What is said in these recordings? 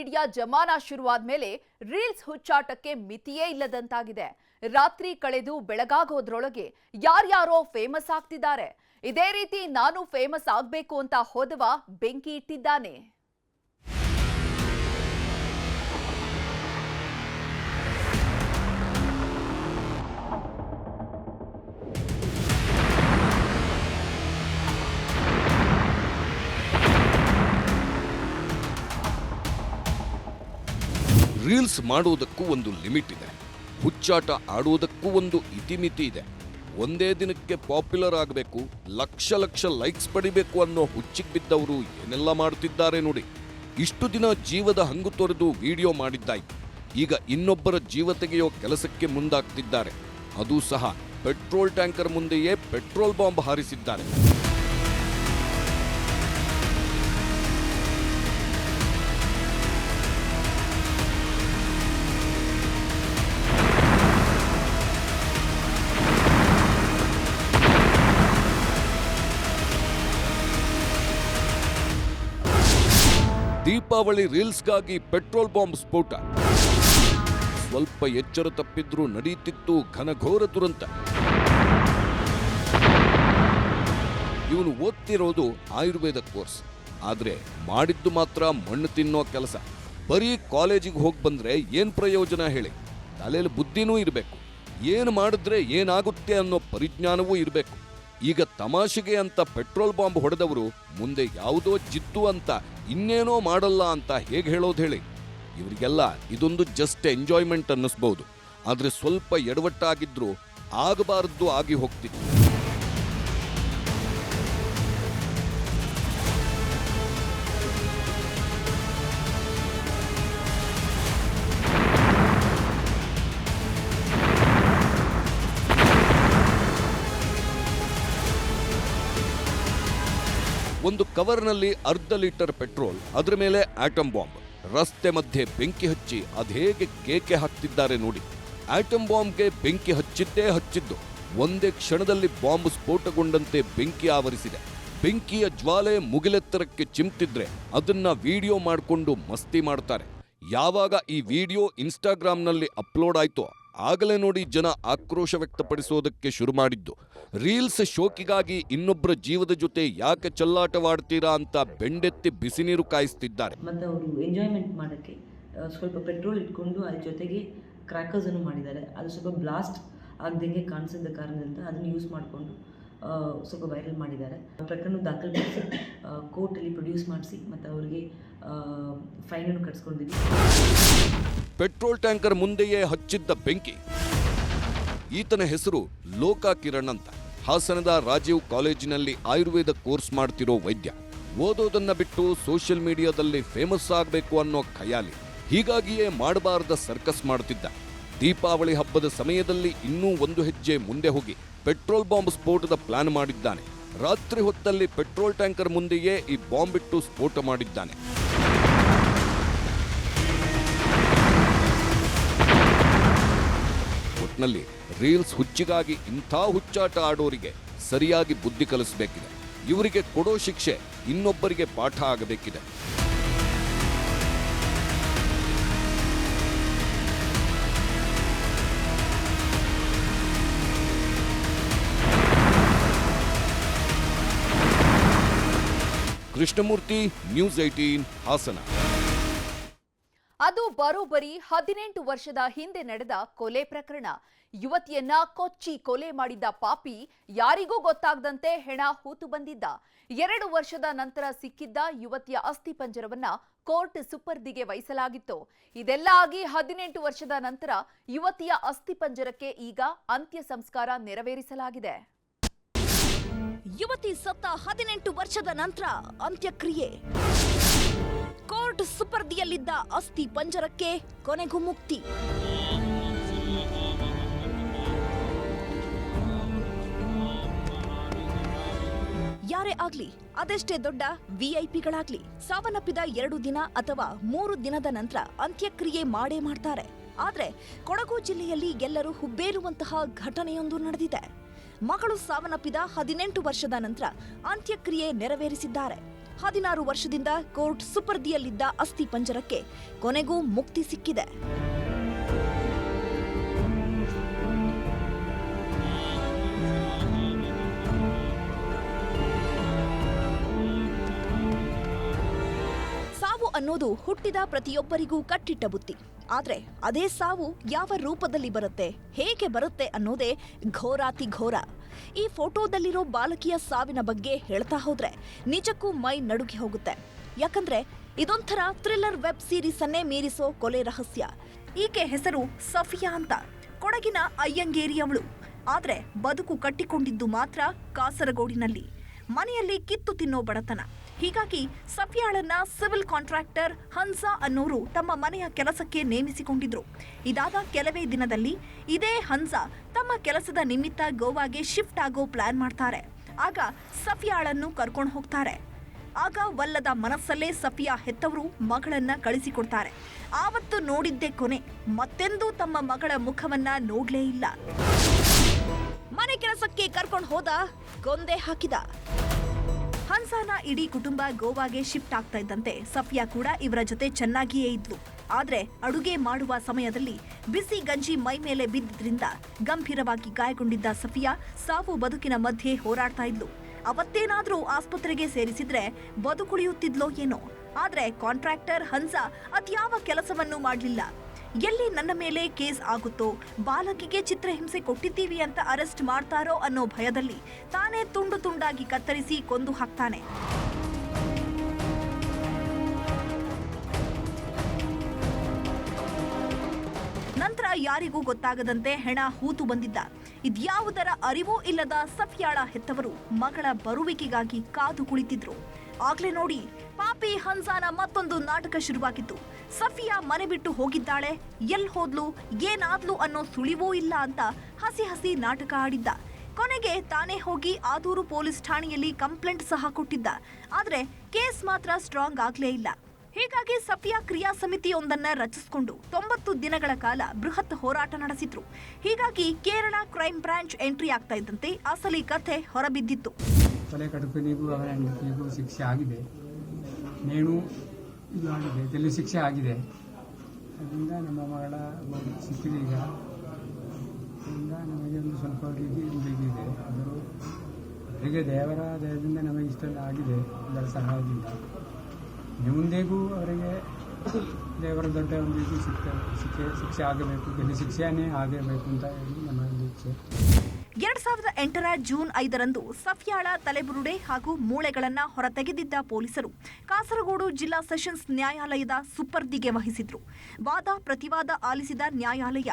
Media ಜಮಾನ ಶುರುವಾದ್ಮೇಲೆ reels ಹುಚ್ಚಾಟಕ್ಕೆ ಮಿತಿಯೇ ಇಲ್ಲದಂತಾಗಿದೆ. ರಾತ್ರಿ ಕಳೆದು ಬೆಳಗಾಗೋದ್ರೊಳಗೆ ಯಾರ್ಯಾರೋ ಫೇಮಸ್ ಆಗ್ತಿದ್ದಾರೆ. ಇದೇ ರೀತಿ ನಾನು ಫೇಮಸ್ ಆಗ್ಬೇಕು ಅಂತ ಹೋದವ ಬೆಂಕಿ ಇಟ್ಟಿದ್ದಾನೆ. ರೀಲ್ಸ್ ಮಾಡುವುದಕ್ಕೂ ಒಂದು ಲಿಮಿಟ್ ಇದೆ. ಹುಚ್ಚಾಟ ಆಡುವುದಕ್ಕೂ ಒಂದು ಇತಿಮಿತಿ ಇದೆ. ಒಂದೇ ದಿನಕ್ಕೆ ಪಾಪ್ಯುಲರ್ ಆಗಬೇಕು, ಲಕ್ಷ ಲಕ್ಷ ಲೈಕ್ಸ್ ಪಡಿಬೇಕು ಅನ್ನೋ ಹುಚ್ಚಿಗೆ ಬಿದ್ದವರು ಏನೆಲ್ಲ ಮಾಡ್ತಿದ್ದಾರೆ ನೋಡಿ. ಇಷ್ಟು ದಿನ ಜೀವದ ಹಂಗು ತೊರೆದು ವಿಡಿಯೋ ಮಾಡಿದ್ದಾಯಿತು. ಈಗ ಇನ್ನೊಬ್ಬರ ಜೀವ ತೆಗೆಯೋ ಕೆಲಸಕ್ಕೆ ಮುಂದಾಗ್ತಿದ್ದಾರೆ. ಅದು ಸಹ ಪೆಟ್ರೋಲ್ ಟ್ಯಾಂಕರ್ ಮುಂದೆಯೇ ಪೆಟ್ರೋಲ್ ಬಾಂಬ್ ಹಾರಿಸಿದ್ದಾರೆ. ದೀಪಾವಳಿ ರೀಲ್ಸ್ಗಾಗಿ ಪೆಟ್ರೋಲ್ ಬಾಂಬ್ ಸ್ಫೋಟ. ಸ್ವಲ್ಪ ಎಚ್ಚರ ತಪ್ಪಿದ್ರೂ ನಡೀತಿತ್ತು ಘನಘೋರ ದುರಂತ. ಇವನು ಓದ್ತಿರೋದು ಆಯುರ್ವೇದ ಕೋರ್ಸ್. ಆದ್ರೆ ಮಾಡಿದ್ದು ಮಾತ್ರ ಮಣ್ಣು ತಿನ್ನೋ ಕೆಲಸ. ಬರೀ ಕಾಲೇಜಿಗೆ ಹೋಗಿ ಬಂದ್ರೆ ಏನು ಪ್ರಯೋಜನ ಹೇಳಿ? ತಲೆಯಲ್ಲಿ ಬುದ್ಧಿನೂ ಇರಬೇಕು. ಏನು ಮಾಡಿದ್ರೆ ಏನಾಗುತ್ತೆ ಅನ್ನೋ ಪರಿಜ್ಞಾನವೂ ಇರಬೇಕು. ಈಗ ತಮಾಷೆಗೆ ಅಂತ ಪೆಟ್ರೋಲ್ ಬಾಂಬ್ ಹೊಡೆದವರು ಮುಂದೆ ಯಾವುದೋ ಜಿತ್ತು ಅಂತ ಇನ್ನೇನೋ ಮಾಡಲ್ಲ ಅಂತ ಹೇಗೆ ಹೇಳೋದು ಹೇಳಿ. ಇವರಿಗೆಲ್ಲ ಇದೊಂದು ಜಸ್ಟ್ ಎಂಜಾಯ್ಮೆಂಟ್ ಅನ್ನಿಸ್ಬೋದು. ಆದರೆ ಸ್ವಲ್ಪ ಎಡವಟ್ಟಾಗಿದ್ದರೂ ಆಗಬಾರದ್ದು ಆಗಿ ಹೋಗ್ತಿತ್ತು. ಒಂದು ಕವರ್ನಲ್ಲಿ ಅರ್ಧ ಲೀಟರ್ ಪೆಟ್ರೋಲ್, ಅದರ ಮೇಲೆ ಆಟಮ್ ಬಾಂಬ್. ರಸ್ತೆ ಮಧ್ಯೆ ಬೆಂಕಿ ಹಚ್ಚಿ ಅದೇಗೆ ಕೇಕೆ ಹಾಕ್ತಿದ್ದಾರೆ ನೋಡಿ. ಆಟಮ್ ಬಾಂಬ್ಗೆ ಬೆಂಕಿ ಹಚ್ಚಿದ್ದೇ ಹಚ್ಚಿದ್ದು. ಒಂದೇ ಕ್ಷಣದಲ್ಲಿ ಬಾಂಬ್ ಸ್ಫೋಟಗೊಂಡಂತೆ ಬೆಂಕಿ ಆವರಿಸಿದೆ. ಬೆಂಕಿಯ ಜ್ವಾಲೆ ಮುಗಿಲೆತ್ತರಕ್ಕೆ ಚಿಮ್ತಿದ್ರೆ ಅದನ್ನ ವಿಡಿಯೋ ಮಾಡಿಕೊಂಡು ಮಸ್ತಿ ಮಾಡ್ತಾರೆ. ಯಾವಾಗ ಈ ವಿಡಿಯೋ ಇನ್ಸ್ಟಾಗ್ರಾಮ್ನಲ್ಲಿ ಅಪ್ಲೋಡ್ ಆಯ್ತೋ ಆಗಲೇ ನೋಡಿ ಜನ ಆಕ್ರೋಶ ವ್ಯಕ್ತಪಡಿಸೋದಕ್ಕೆ ಶುರು ಮಾಡಿದ್ದು. ರೀಲ್ಸ್ ಶೋಕಿಗಾಗಿ ಇನ್ನೊಬ್ಬರ ಜೀವದ ಜೊತೆ ಯಾಕೆ ಚಲ್ಲಾಟವಾಡ್ತೀರಾ ಅಂತ ಬೆಂಡೆತ್ತಿ ಬಿಸಿ ನೀರು ಕಾಯಿಸ್ತಿದ್ದಾರೆ. ಮತ್ತು ಅವರು ಎಂಜಾಯ್ಮೆಂಟ್ ಮಾಡೋಕ್ಕೆ ಸ್ವಲ್ಪ ಪೆಟ್ರೋಲ್ ಇಟ್ಕೊಂಡು ಅದ್ರ ಜೊತೆಗೆ ಕ್ರ್ಯಾಕರ್ಸನ್ನು ಮಾಡಿದ್ದಾರೆ. ಅದು ಸ್ವಲ್ಪ ಬ್ಲಾಸ್ಟ್ ಆಗದಂಗೆ ಕಾಣಿಸಿದ ಕಾರಣದಿಂದ ಅದನ್ನು ಯೂಸ್ ಮಾಡಿಕೊಂಡು ಸ್ವಲ್ಪ ವೈರಲ್ ಮಾಡಿದ್ದಾರೆ. ಪ್ರಕರಣ ದಾಖಲಿಸಿ ಕೋರ್ಟಲ್ಲಿ ಪ್ರೊಡ್ಯೂಸ್ ಮಾಡಿಸಿ ಮತ್ತು ಅವರಿಗೆ ಫೈನನ್ನು ಕಟ್ಸ್ಕೊಂಡಿದ್ವಿ ಪೆಟ್ರೋಲ್ ಟ್ಯಾಂಕರ್ ಮುಂದೆಯೇ ಹಚ್ಚಿದ್ದ ಬೆಂಕಿ. ಈತನ ಹೆಸರು ಲೋಕಾ ಕಿರಣ್ ಅಂತ. ಹಾಸನದ ರಾಜೀವ್ ಕಾಲೇಜಿನಲ್ಲಿ ಆಯುರ್ವೇದ ಕೋರ್ಸ್ ಮಾಡ್ತಿರೋ ವೈದ್ಯ. ಓದೋದನ್ನ ಬಿಟ್ಟು ಸೋಷಿಯಲ್ ಮೀಡಿಯಾದಲ್ಲಿ ಫೇಮಸ್ ಆಗಬೇಕು ಅನ್ನೋ ಖಯಾಲಿ. ಹೀಗಾಗಿಯೇ ಮಾಡಬಾರದ ಸರ್ಕಸ್ ಮಾಡ್ತಿದ್ದ. ದೀಪಾವಳಿ ಹಬ್ಬದ ಸಮಯದಲ್ಲಿ ಇನ್ನೂ ಒಂದು ಹೆಜ್ಜೆ ಮುಂದೆ ಹೋಗಿ ಪೆಟ್ರೋಲ್ ಬಾಂಬ್ ಸ್ಫೋಟದ ಪ್ಲಾನ್ ಮಾಡಿದ್ದಾನೆ. ರಾತ್ರಿ ಹೊತ್ತಲ್ಲಿ ಪೆಟ್ರೋಲ್ ಟ್ಯಾಂಕರ್ ಮುಂದೆಯೇ ಈ ಬಾಂಬ್ ಇಟ್ಟು ಸ್ಫೋಟ ಮಾಡಿದ್ದಾನೆ. ಒಟ್ನಲ್ಲಿ ರೀಲ್ಸ್ ಹುಚ್ಚಿಗಾಗಿ ಇಂಥ ಹುಚ್ಚಾಟ ಆಡೋರಿಗೆ ಸರಿಯಾಗಿ ಬುದ್ಧಿ ಕಲಿಸಬೇಕಿದೆ. ಇವರಿಗೆ ಕೊಡೋ ಶಿಕ್ಷೆ ಇನ್ನೊಬ್ಬರಿಗೆ ಪಾಠ ಆಗಬೇಕಿದೆ. Krishnamurthy news eighteen Hassan. ಅದು ಬರೋಬ್ಬರಿ ಹದಿನೆಂಟು ವರ್ಷದ ಹಿಂದೆ ನಡೆದ ಕೊಲೆ ಪ್ರಕರಣ. ಯುವತಿಯನ್ನ ಕೊಚ್ಚಿ ಕೊಲೆ ಮಾಡಿದ್ದ ಪಾಪಿ ಯಾರಿಗೂ ಗೊತ್ತಾಗದಂತೆ ಹೆಣ ಹೂತು ಬಂದಿದ್ದ. ಎರಡು ವರ್ಷದ ನಂತರ ಸಿಕ್ಕಿದ್ದ ಯುವತಿಯ ಅಸ್ಥಿಪಂಜರವನ್ನ ಕೋರ್ಟ್ ಸುಪರ್ದಿಗೆ ವಹಿಸಲಾಗಿತ್ತು. ಇದೆಲ್ಲ ಆಗಿ ಹದಿನೆಂಟು ವರ್ಷದ ನಂತರ ಯುವತಿಯ ಅಸ್ಥಿಪಂಜರಕ್ಕೆ ಈಗ ಅಂತ್ಯ ಸಂಸ್ಕಾರ ನೆರವೇರಿಸಲಾಗಿದೆ. ಯುವತಿ ಸತ್ತ ಹದಿನೆಂಟು ವರ್ಷದ ನಂತರ ಅಂತ್ಯಕ್ರಿಯೆ. ಕೋರ್ಟ್ ಸುಪರ್ದಿಯಲ್ಲಿದ್ದ ಅಸ್ಥಿ ಪಂಜರಕ್ಕೆ ಕೊನೆಗೂ ಮುಕ್ತಿ. ಯಾರೇ ಆಗ್ಲಿ, ಅದೆಷ್ಟೇ ದೊಡ್ಡ ವಿಐಪಿಗಳಾಗ್ಲಿ, ಸಾವನ್ನಪ್ಪಿದ ಎರಡು ದಿನ ಅಥವಾ ಮೂರು ದಿನದ ನಂತರ ಅಂತ್ಯಕ್ರಿಯೆ ಮಾಡೇ ಮಾಡ್ತಾರೆ. ಆದ್ರೆ ಕೊಡಗು ಜಿಲ್ಲೆಯಲ್ಲಿ ಎಲ್ಲರೂ ಹುಬ್ಬೇರುವಂತಹ ಘಟನೆಯೊಂದು ನಡೆದಿದೆ. ಮಗಳು ಸಾವನ್ನಪ್ಪಿದ ಹದಿನೆಂಟು ವರ್ಷದ ನಂತರ ಅಂತ್ಯಕ್ರಿಯೆ ನೆರವೇರಿಸಿದ್ದಾರೆ. ಹದಿನಾರು ವರ್ಷದಿಂದ ಕೋರ್ಟ್ ಸುಪರ್ದಿಯಲ್ಲಿದ್ದ ಅಸ್ಥಿ ಪಂಜರಕ್ಕೆ ಕೊನೆಗೂ ಮುಕ್ತಿ ಸಿಕ್ಕಿದೆ. ಅನ್ನೋದು ಹುಟ್ಟಿದ ಪ್ರತಿಯೊಬ್ಬರಿಗೂ ಕಟ್ಟಿಟ್ಟ ಬುತ್ತಿ ಆದ್ರೆ ಅದೇ ಸಾವು ಯಾವ ರೂಪದಲ್ಲಿ ಬರುತ್ತೆ, ಹೇಗೆ ಬರುತ್ತೆ ಅನ್ನೋದೇ ಘೋರಾತಿ ಘೋರ. ಈ ಫೋಟೋದಲ್ಲಿರೋ ಬಾಲಕಿಯ ಸಾವಿನ ಬಗ್ಗೆ ಹೇಳ್ತಾ ಹೋದ್ರೆ ನಿಜಕ್ಕೂ ಮೈ ನಡುಗಿ ಹೋಗುತ್ತೆ. ಯಾಕಂದ್ರೆ ಇದೊಂಥರ ಥ್ರಿಲ್ಲರ್ ವೆಬ್ ಸೀರೀಸ್ ಅನ್ನೇ ಮೀರಿಸೋ ಕೊಲೆ ರಹಸ್ಯ. ಈಕೆ ಹೆಸರು ಸಫಿಯಾ ಅಂತ. ಕೊಡಗಿನ ಅಯ್ಯಂಗೇರಿಯವಳು. ಆದ್ರೆ ಬದುಕು ಕಟ್ಟಿಕೊಂಡಿದ್ದು ಮಾತ್ರ ಕಾಸರಗೋಡಿನಲ್ಲಿ. ಮನೆಯಲ್ಲಿ ಕಿತ್ತು ತಿನ್ನೋ ಬಡತನ. ಹೀಗಾಗಿ ಸಫಿಯಾಳನ್ನ ಸಿವಿಲ್ ಕಾಂಟ್ರಾಕ್ಟರ್ ಹನ್ಸಾ ಅನ್ನೋರು ತಮ್ಮ ಮನೆಯ ಕೆಲಸಕ್ಕೆ ನೇಮಿಸಿಕೊಂಡಿದ್ರು. ಇದಾದ ಕೆಲವೇ ದಿನದಲ್ಲಿ ಇದೇ ಹನ್ಸಾ ತಮ್ಮ ಕೆಲಸದ ನಿಮಿತ್ತ ಗೋವಾಗೆ ಶಿಫ್ಟ್ ಆಗೋ ಪ್ಲಾನ್ ಮಾಡ್ತಾರೆ. ಆಗ ಸಫಿಯಾಳನ್ನು ಕರ್ಕೊಂಡು ಹೋಗ್ತಾರೆ. ಆಗ ವಲ್ಲದ ಮನಸ್ಸಲ್ಲೇ ಸಫಿಯಾ ಹೆತ್ತವರು ಮಗಳನ್ನ ಕಳಿಸಿಕೊಡ್ತಾರೆ. ಆವತ್ತು ನೋಡಿದ್ದೇ ಕೊನೆ, ಮತ್ತೆಂದೂ ತಮ್ಮ ಮಗಳ ಮುಖವನ್ನ ನೋಡ್ಲೇ ಇಲ್ಲ. ಮನೆ ಕೆಲಸಕ್ಕೆ ಕರ್ಕೊಂಡು ಹೋದ ಗೊಂದೆ ಹಾಕಿದ. ಹನ್ಸಾನ ಇಡೀ ಕುಟುಂಬ ಗೋವಾಗೆ ಶಿಫ್ಟ್ ಆಗ್ತಾ ಇದ್ದಂತೆ ಸಫಿಯಾ ಕೂಡ ಇವರ ಜೊತೆ ಚೆನ್ನಾಗಿಯೇ ಇದ್ಲು. ಆದ್ರೆ ಅಡುಗೆ ಮಾಡುವ ಸಮಯದಲ್ಲಿ ಬಿಸಿ ಗಂಜಿ ಮೈ ಮೇಲೆ ಬಿದ್ದಿದ್ರಿಂದ ಗಂಭೀರವಾಗಿ ಗಾಯಗೊಂಡಿದ್ದ ಸಫಿಯಾ ಸಾವು ಬದುಕಿನ ಮಧ್ಯೆ ಹೋರಾಡ್ತಾ ಇದ್ಲು. ಅವತ್ತೇನಾದ್ರೂ ಆಸ್ಪತ್ರೆಗೆ ಸೇರಿಸಿದ್ರೆ ಬದುಕುಳಿಯುತ್ತಿದ್ಲೋ ಏನೋ. ಆದ್ರೆ ಕಾಂಟ್ರಾಕ್ಟರ್ ಹನ್ಸಾ ಅದ್ಯಾವ ಕೆಲಸವನ್ನು ಮಾಡಲಿಲ್ಲ. ಎಲ್ಲಿ ನನ್ನ ಮೇಲೆ ಕೇಸ್ ಆಗುತ್ತೋ, ಬಾಲಕಿಗೆ ಚಿತ್ರಹಿಂಸೆ ಕೊಟ್ಟಿದ್ದೀವಿ ಅಂತ ಅರೆಸ್ಟ್ ಮಾಡ್ತಾರೋ ಅನ್ನೋ ಭಯದಲ್ಲಿ ತಾನೇ ತುಂಡು ತುಂಡಾಗಿ ಕತ್ತರಿಸಿ ಕೊಂದು ಹಾಕ್ತಾನೆ. ನಂತರ ಯಾರಿಗೂ ಗೊತ್ತಾಗದಂತೆ ಹೆಣ ಹೂತು ಬಂದಿದ್ದ. ಇದ್ಯಾವುದರ ಅರಿವೂ ಇಲ್ಲದ ಸಫಿಯಾಳ ಹೆತ್ತವರು ಮಗಳ ಬರುವಿಕೆಗಾಗಿ ಕಾದು ಕುಳಿತಿದ್ರು. ಆಗ್ಲೇ ನೋಡಿ, ಪಾಪಿ ಹನ್ಸಾನ ಮತ್ತೊಂದು ನಾಟಕ ಶುರುವಾಗಿತ್ತು. ಸಫಿಯಾ ಮನೆ ಬಿಟ್ಟು ಹೋಗಿದ್ದಾಳೆ ಎಲ್ ಹೋದ್ಲು, ಏನಾದ್ಲು ಅನ್ನೋ ಸುಳಿವೂ ಇಲ್ಲ ಅಂತ ಹಸಿ ಹಸಿ ನಾಟಕ ಆಡಿದ್ದ. ಕೊನೆಗೆ ತಾನೇ ಹೋಗಿ ಆದೂರು ಪೊಲೀಸ್ ಠಾಣೆಯಲ್ಲಿ ಕಂಪ್ಲೇಂಟ್ ಸಹ ಕೊಟ್ಟಿದ್ದ. ಆದ್ರೆ ಕೇಸ್ ಮಾತ್ರ ಸ್ಟ್ರಾಂಗ್ ಆಗ್ಲೇ ಇಲ್ಲ. ಹೀಗಾಗಿ ಸಫಿಯಾ ಕ್ರಿಯಾ ಸಮಿತಿಯೊಂದನ್ನ ರಚಿಸಿಕೊಂಡು ತೊಂಬತ್ತು ದಿನಗಳ ಕಾಲ ಬೃಹತ್ ಹೋರಾಟ ನಡೆಸಿದ್ರು. ಹೀಗಾಗಿ ಕೇರಳ ಕ್ರೈಮ್ ಬ್ರಾಂಚ್ ಎಂಟ್ರಿ ಆಗ್ತಾ ಇದ್ದಂತೆ ಅಸಲಿ ಕಥೆ ಹೊರಬಿದ್ದಿತ್ತು. ತಲೆ ಅವರ ಶಿಕ್ಷೆ ಆಗಿದೆ. ನೇಣು ಶಿಕ್ಷೆ ಆಗಿದೆ. ಅದರಿಂದ ನಮ್ಮ ಮಗಳ ಮಗು ಸಿಕ್ಕಿದೆ ಈಗ ಅದರಿಂದ ನಮಗೆ ಒಂದು ಸ್ವಲ್ಪ ರೀತಿ ಬೇಕಿದೆ ಆದರೂ ಅವರಿಗೆ ದೇವರ ದಯದಿಂದ ನಮಗೆ ಇಷ್ಟೆಲ್ಲ ಆಗಿದೆ ಅದರ ಸಹಾಯದಿಂದ. ಮುಂದೆಗೂ ಅವರಿಗೆ ದೇವರ ದೊಡ್ಡ ಒಂದು ಇದು ಸಿಕ್ಕ ಶಿಕ್ಷೆ ಶಿಕ್ಷೆ ಆಗಬೇಕು ಜೈಲು ಶಿಕ್ಷೆಯೇ ಆಗಬೇಕು ಅಂತ ಹೇಳಿ ನಮ್ಮ ಒಂದು ಇಚ್ಛೆ. ಎರಡ್ ಸಾವಿರದ ಎಂಟರ ಜೂನ್ ಐದರಂದು ಸಫ್ಯಾಳ ತಲೆಬುರುಡೆ ಹಾಗೂ ಮೂಳೆಗಳನ್ನ ಹೊರತೆಗೆದಿದ್ದ ಪೊಲೀಸರು ಕಾಸರಗೋಡು ಜಿಲ್ಲಾ ಸೆಷನ್ಸ್ ನ್ಯಾಯಾಲಯದ ಸುಪರ್ದಿಗೆ ವಹಿಸಿದ್ರು. ವಾದ ಪ್ರತಿವಾದ ಆಲಿಸಿದ ನ್ಯಾಯಾಲಯ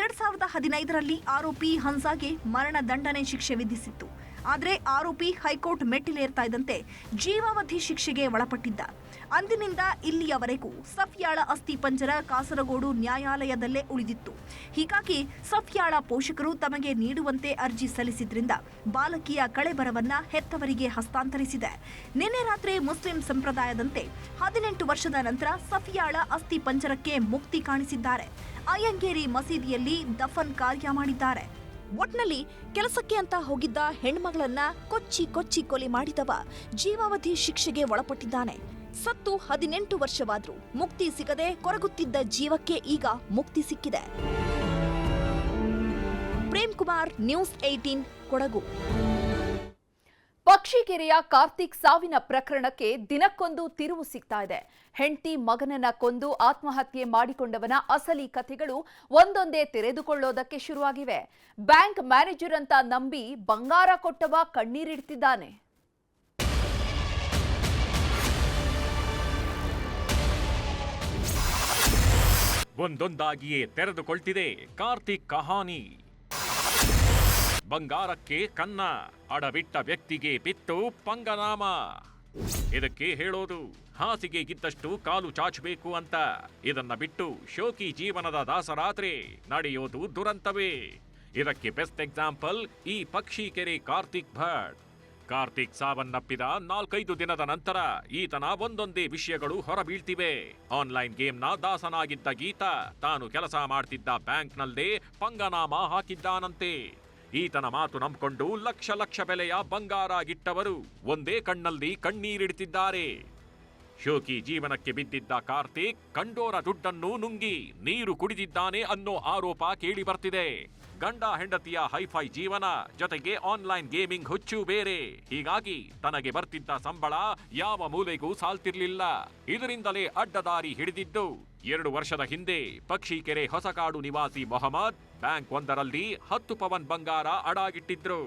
ಎರಡ್ ಸಾವಿರದ ಹದಿನೈದರಲ್ಲಿ ಆರೋಪಿ ಹನ್ಸಾಗೆ ಮರಣ ದಂಡನೆ ಶಿಕ್ಷೆ ವಿಧಿಸಿತ್ತು. ಆದರೆ ಆರೋಪಿ ಹೈಕೋರ್ಟ್ ಮೆಟ್ಟಿಲೇರ್ತಾ ಇದ್ದಂತೆ ಜೀವಾವಧಿ ಶಿಕ್ಷೆಗೆ ಒಳಪಟ್ಟಿದ್ದ. ಅಂದಿನಿಂದ ಇಲ್ಲಿಯವರೆಗೂ ಸಫ್ಯಾಳ ಅಸ್ಥಿ ಪಂಜರ ಕಾಸರಗೋಡು ನ್ಯಾಯಾಲಯದಲ್ಲೇ ಉಳಿದಿತ್ತು. ಹೀಗಾಗಿ ಸಫ್ಯಾಳ ಪೋಷಕರು ತಮಗೆ ನೀಡುವಂತೆ ಅರ್ಜಿ ಸಲ್ಲಿಸಿದ್ರಿಂದ ಬಾಲಕಿಯ ಕಳೆಬರವನ್ನ ಹೆತ್ತವರಿಗೆ ಹಸ್ತಾಂತರಿಸಿದೆ. ನಿನ್ನೆ ರಾತ್ರಿ ಮುಸ್ಲಿಂ ಸಂಪ್ರದಾಯದಂತೆ ಹದಿನೆಂಟು ವರ್ಷದ ನಂತರ ಸಫಿಯಾಳ ಅಸ್ಥಿ ಪಂಜರಕ್ಕೆ ಮುಕ್ತಿ ಕಾಣಿಸಿದ್ದಾರೆ. ಅಯ್ಯಂಗೇರಿ ಮಸೀದಿಯಲ್ಲಿ ದಫನ್ ಕಾರ್ಯ ಮಾಡಿದ್ದಾರೆ. ಒಟ್ನಲ್ಲಿ ಕೆಲಸಕ್ಕೆ ಅಂತ ಹೋಗಿದ್ದ ಹೆಣ್ಮಗಳನ್ನ ಕೊಚ್ಚಿ ಕೊಚ್ಚಿ ಕೊಲೆ ಮಾಡಿದವ ಜೀವಾವಧಿ ಶಿಕ್ಷೆಗೆ ಒಳಪಟ್ಟಿದ್ದಾನೆ. ಸತ್ತು ಹದಿನೆಂಟು ವರ್ಷವಾದರೂ ಮುಕ್ತಿ ಸಿಗದೆ ಕೊರಗುತ್ತಿದ್ದ ಜೀವಕ್ಕೆ ಈಗ ಮುಕ್ತಿ ಸಿಕ್ಕಿದೆ. Prem Kumar, news eighteen Kodagu. ಪಕ್ಷಿಕೆರೆಯ Karthik ಸಾವಿನ ಪ್ರಕರಣಕ್ಕೆ ದಿನಕ್ಕೊಂದು ತಿರುವು ಸಿಗ್ತಾ ಇದೆ. ಹೆಂಡತಿ ಮಗನನ್ನ ಕೊಂದು ಆತ್ಮಹತ್ಯೆ ಮಾಡಿಕೊಂಡವನ ಅಸಲಿ ಕಥೆಗಳು ಒಂದೊಂದೇ ತೆರೆದುಕೊಳ್ಳೋದಕ್ಕೆ ಶುರುವಾಗಿವೆ. ಬ್ಯಾಂಕ್ ಮ್ಯಾನೇಜರ್ ಅಂತ ನಂಬಿ ಬಂಗಾರ ಕೊಟ್ಟವ ಕಣ್ಣೀರಿಡ್ತಿದ್ದಾನೆ. ಒಂದೊಂದಾಗಿಯೇ ತೆರೆದುಕೊಳ್ತಿದೆ ಕಾರ್ತಿಕ್ ಕಹಾನಿ. ಬಂಗಾರಕ್ಕೆ ಕನ್ನ, ಅಡವಿಟ್ಟ ವ್ಯಕ್ತಿಗೆ ಬಿತ್ತು ಪಂಗನಾಮ. ಇದಕ್ಕೆ ಹೇಳೋದು, ಹಾಸಿಗೆ ಇದ್ದಷ್ಟು ಕಾಲು ಚಾಚಬೇಕು ಅಂತ. ಇದನ್ನ ಬಿಟ್ಟು ಶೋಕಿ ಜೀವನದ ದಾಸರಾತ್ರಿ ನಡೆಯೋದು ದುರಂತವೇ. ಇದಕ್ಕೆ ಬೆಸ್ಟ್ ಎಕ್ಸಾಂಪಲ್ ಈ ಪಕ್ಷಿ ಕೆರೆ ಕಾರ್ತಿಕ್ ಭಟ್. ಕಾರ್ತಿಕ್ ಸಾವನ್ನಪ್ಪಿದ ನಾಲ್ಕೈದು ದಿನದ ನಂತರ ಈತನ ಒಂದೊಂದೇ ವಿಷಯಗಳು ಹೊರಬೀಳ್ತಿವೆ. ಆನ್ಲೈನ್ ಗೇಮ್ನ ದಾಸನಾಗಿದ್ದ ಗೀತ ತಾನು ಕೆಲಸ ಮಾಡ್ತಿದ್ದ ಬ್ಯಾಂಕ್ನಲ್ಲೇ ಪಂಗನಾಮ ಹಾಕಿದ್ದಾನಂತೆ. ಈತನ ಮಾತು ನಂಬಿಕೊಂಡು ಲಕ್ಷ ಲಕ್ಷ ಬೆಲೆಯ ಬಂಗಾರ ಗಿಟ್ಟವರು ಒಂದೇ ಕಣ್ಣಲ್ಲಿ ಕಣ್ಣೀರಿಡುತ್ತಿದ್ದಾರೆ ಶೋಕಿ ಜೀವನಕ್ಕೆ ಬಿದ್ದಿದ್ದ ಕಾರ್ತಿಕ್, ಕಂಡೋರ ದುಡ್ಡನ್ನು ನುಂಗಿ ನೀರು ಕುಡಿದಿದ್ದಾನೆ ಅನ್ನೋ ಆರೋಪ ಕೇಳಿ ಬರ್ತಿದೆ. ಗಂಡ ಹೆಂಡತಿಯ ಹೈಫೈ ಜೀವನ ಜೊತೆಗೆ ಆನ್ಲೈನ್ ಗೇಮಿಂಗ್ ಹುಚ್ಚು ಬೇರೆ. ಹೀಗಾಗಿ ತನಗೆ ಬರ್ತಿದ್ದ ಸಂಬಳ ಯಾವ ಮೂಲೆಗೂ ಸಾಲ್ತಿರ್ಲಿಲ್ಲ. ಇದರಿಂದಲೇ ಅಡ್ಡದಾರಿ ಹಿಡಿದಿದ್ದು. ಎರಡು ವರ್ಷದ ಹಿಂದೆ ಪಕ್ಷಿಕೆರೆ ಹೊಸಕಾಡು ನಿವಾಸಿ ಮೊಹಮ್ಮದ್ ಬ್ಯಾಂಕ್ ಒಂದರಲ್ಲಿ ಹತ್ತು ಪವನ್ ಬಂಗಾರ ಅಡಾಗಿಟ್ಟಿದ್ರು.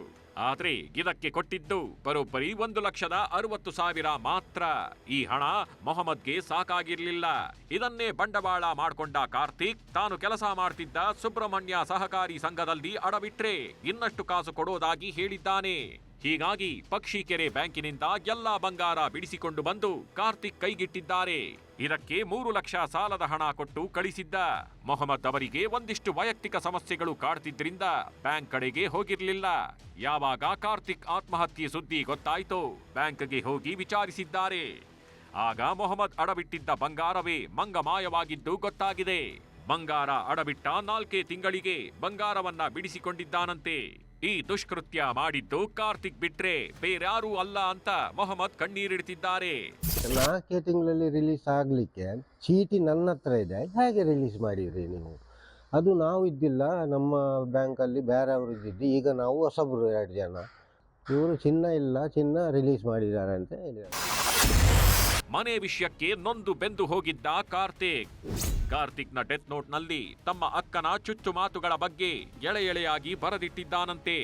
ಆದ್ರೆ ಇದಕ್ಕೆ ಕೊಟ್ಟಿದ್ದು ಬರೋಬ್ಬರಿ ಒಂದು ಲಕ್ಷದ ಅರವತ್ತು ಸಾವಿರ ಮಾತ್ರ. ಈ ಹಣ ಮೊಹಮ್ಮದ್ಗೆ ಸಾಕಾಗಿರ್ಲಿಲ್ಲ. ಇದನ್ನೇ ಬಂಡವಾಳ ಮಾಡ್ಕೊಂಡ ಕಾರ್ತಿಕ್ ತಾನು ಕೆಲಸ ಮಾಡ್ತಿದ್ದ ಸುಬ್ರಹ್ಮಣ್ಯ ಸಹಕಾರಿ ಸಂಘದಲ್ಲಿ ಅಡವಿಟ್ರೆ ಇನ್ನಷ್ಟು ಕಾಸು ಕೊಡೋದಾಗಿ ಹೇಳಿದ್ದಾನೆ. ಹೀಗಾಗಿ ಪಕ್ಷಿಕೆರೆ ಬ್ಯಾಂಕಿನಿಂದ ಎಲ್ಲಾ ಬಂಗಾರ ಬಿಡಿಸಿಕೊಂಡು ಬಂದು ಕಾರ್ತಿಕ್ ಕೈಗಿಟ್ಟಿದ್ದಾರೆ. ಇದಕ್ಕೆ ಮೂರು ಲಕ್ಷ ಸಾಲದ ಹಣ ಕೊಟ್ಟು ಕಳಿಸಿದ್ದ. ಮೊಹಮ್ಮದ್ ಅವರಿಗೆ ಒಂದಿಷ್ಟು ವೈಯಕ್ತಿಕ ಸಮಸ್ಯೆಗಳು ಕಾಡ್ತಿದ್ರಿಂದ ಬ್ಯಾಂಕ್ ಕಡೆಗೆ ಹೋಗಿರಲಿಲ್ಲ. ಯಾವಾಗ ಕಾರ್ತಿಕ್ ಆತ್ಮಹತ್ಯೆ ಸುದ್ದಿ ಗೊತ್ತಾಯ್ತೋ ಬ್ಯಾಂಕ್ಗೆ ಹೋಗಿ ವಿಚಾರಿಸಿದ್ದಾರೆ. ಆಗ ಮೊಹಮ್ಮದ್ ಅಡವಿಟ್ಟಿದ್ದ ಬಂಗಾರವೇ ಮಂಗಮಾಯವಾಗಿದ್ದು ಗೊತ್ತಾಗಿದೆ. ಬಂಗಾರ ಅಡಬಿಟ್ಟ ನಾಲ್ಕೇ ತಿಂಗಳಿಗೆ ಬಂಗಾರವನ್ನ ಬಿಡಿಸಿಕೊಂಡಿದ್ದಾನಂತೆ. ಈ ದುಷ್ಕೃತ್ಯ ಮಾಡಿದ್ದು ಕಾರ್ತಿಕ್ ಬಿಟ್ರೆ ಬೇರ್ಯಾರೂ ಅಲ್ಲ ಅಂತ ಮೊಹಮ್ಮದ್ ಕಣ್ಣೀರಿಡ್ತಿದ್ದಾರೆ ನಾಲ್ಕೇ ತಿಂಗಳಲ್ಲಿ ರಿಲೀಸ್ ಆಗಲಿಕ್ಕೆ ಚೀಟಿ ನನ್ನ ಹತ್ರ ಇದೆ, ಹೇಗೆ ರಿಲೀಸ್ ಮಾಡಿದ್ರಿ ನೀವು? ಅದು ನಾವು ಇದ್ದಿಲ್ಲ, ನಮ್ಮ ಬ್ಯಾಂಕಲ್ಲಿ ಬೇರೆಯವರು ಇದ್ದಿದ್ದು ಈಗ ನಾವು ಹೊಸಬ್ರು ಎರಡು ಜನ. ಇವರು ಚಿನ್ನ ಇಲ್ಲ, ಚಿನ್ನ ರಿಲೀಸ್ ಮಾಡಿದ್ದಾರೆ ಅಂತ ಹೇಳಿದ್ದಾರೆ. ಮನೆ ವಿಷಯಕ್ಕೆ ನೊಂದು ಬೆಂದು ಹೋಗಿದ್ದ ಕಾರ್ತಿಕ್. ಕಾರ್ತಿಕ್ನ ಡೆತ್ ನೋಟ್ನಲ್ಲಿ ತಮ್ಮ ಅಕ್ಕನ ಚುಚ್ಚು ಮಾತುಗಳ ಬಗ್ಗೆ ಎಳೆ ಎಳೆಯಾಗಿ ಬರೆದಿಟ್ಟಿದ್ದಾನಂತೆ.